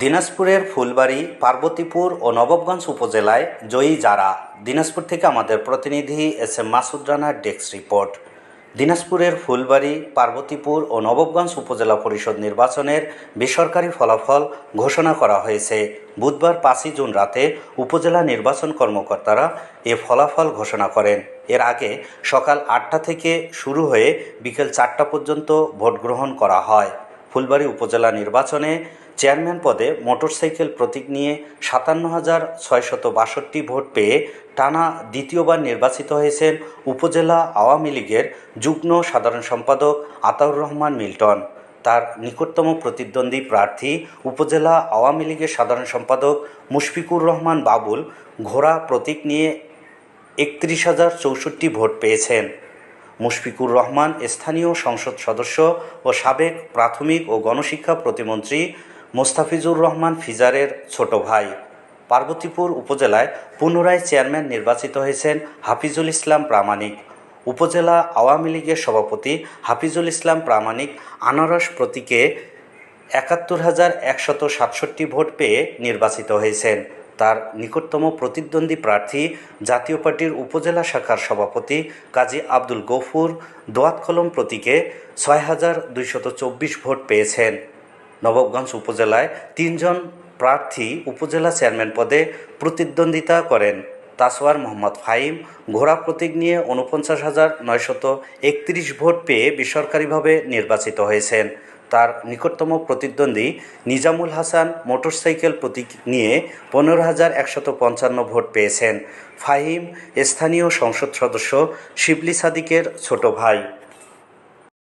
দিনাজপুরের ফুলবাড়ি, পার্বতীপুর ও নবাবগঞ্জ উপজেলায় জয়ী যারা, দিনাজপুর থেকে আমাদের প্রতিনিধি এস এম মাসুদ রানার ডেস্ক রিপোর্ট। দিনাজপুরের ফুলবাড়ি, পার্বতীপুর ও নবাবগঞ্জ উপজেলা পরিষদ নির্বাচনের বেসরকারি ফলাফল ঘোষণা করা হয়েছে। বুধবার পাঁচই জুন রাতে উপজেলা নির্বাচন কর্মকর্তারা এ ফলাফল ঘোষণা করেন। এর আগে সকাল আটটা থেকে শুরু হয়ে বিকেল চারটা পর্যন্ত ভোট গ্রহণ করা হয়। ফুলবাড়ি উপজেলা নির্বাচনে চেয়ারম্যান পদে মোটরসাইকেল প্রতীক নিয়ে সাতান্ন হাজার ছয়শত বাষট্টি ভোট পেয়ে টানা দ্বিতীয়বার নির্বাচিত হয়েছেন উপজেলা আওয়ামী লীগের যুগ্ম সাধারণ সম্পাদক আতাউর রহমান মিল্টন। তার নিকটতম প্রতিদ্বন্দ্বী প্রার্থী উপজেলা আওয়ামী লীগের সাধারণ সম্পাদক মুশফিকুর রহমান বাবুল ঘোড়া প্রতীক নিয়ে একত্রিশ হাজার চৌষট্টি ভোট পেয়েছেন। মুশফিকুর রহমান স্থানীয় সংসদ সদস্য ও সাবেক প্রাথমিক ও গণশিক্ষা প্রতিমন্ত্রী মোস্তাফিজুর রহমান ফিজারের ছোট ভাই। পার্বতীপুর উপজেলায় পুনরায় চেয়ারম্যান নির্বাচিত হয়েছেন হাফিজুল ইসলাম প্রামাণিক। উপজেলা আওয়ামী লীগের সভাপতি হাফিজুল ইসলাম প্রামাণিক আনারস প্রতীকে একাত্তর হাজার একশত সাতষট্টি ভোট পেয়ে নির্বাচিত হয়েছেন। তার নিকটতম প্রতিদ্বন্দ্বী প্রার্থী জাতীয় পার্টির উপজেলা শাখার সভাপতি কাজী আব্দুল গফুর দোয়াত কলম প্রতীকে ছয় হাজার দুইশত চব্বিশ ভোট পেয়েছেন। নবাবগঞ্জ উপজেলায় তিনজন প্রার্থী উপজেলা চেয়ারম্যান পদে প্রতিদ্বন্দ্বিতা করেন। তাসওয়ার মোহাম্মদ ফাহিম, ঘোড়া প্রতীক নিয়ে উনপঞ্চাশ হাজার নয়শত একত্রিশ ভোট পেয়ে বেসরকারিভাবে নির্বাচিত হয়েছেন। তার নিকটতম প্রতিদ্বন্দ্বী নিজামুল হাসান মোটরসাইকেল প্রতীক নিয়ে পনেরো হাজার একশত পঞ্চান্ন ভোট পেয়েছেন। ফাহিম, স্থানীয় সংসদ সদস্য শিবলি সাদিকের ছোট ভাই।